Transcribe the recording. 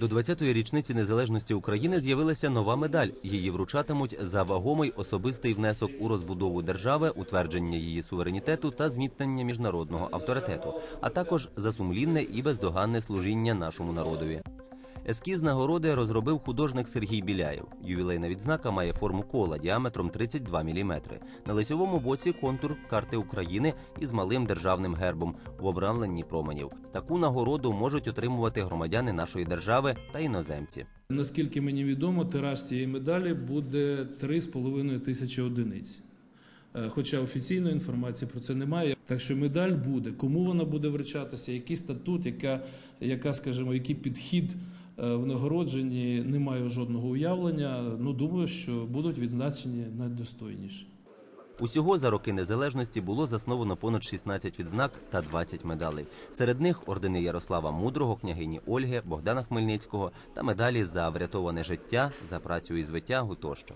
До 20-ї річниці незалежності України з'явилася нова медаль. Її вручатимуть за вагомий особистий внесок у розбудову держави, утвердження її суверенітету та зміцнення міжнародного авторитету, а також за сумлінне і бездоганне служіння нашому народові. Ескіз нагороди розробив художник Сергій Біляєв. Ювілейна відзнака має форму кола діаметром 32 мм. На лицьовому боці контур карти України із малим державним гербом в обрамленні променів. Таку нагороду можуть отримувати громадяни нашої держави та іноземці. Наскільки мені відомо, тираж цієї медалі буде 3,5 тисячі одиниць. Е, Хоча офіційної інформації про це немає. Так що медаль буде. Кому вона буде вручатися, який статут, яка, яка скажімо, який підхід е, в нагородженні, не маю жодного уявлення. Ну думаю, що будуть відзначені найдостойніші. Усього за роки незалежності було засновано понад 16 відзнак та 20 медалей. Серед них ордени Ярослава Мудрого, княгині Ольги, Богдана Хмельницького та медалі за врятоване життя, за працю і звитягу тощо.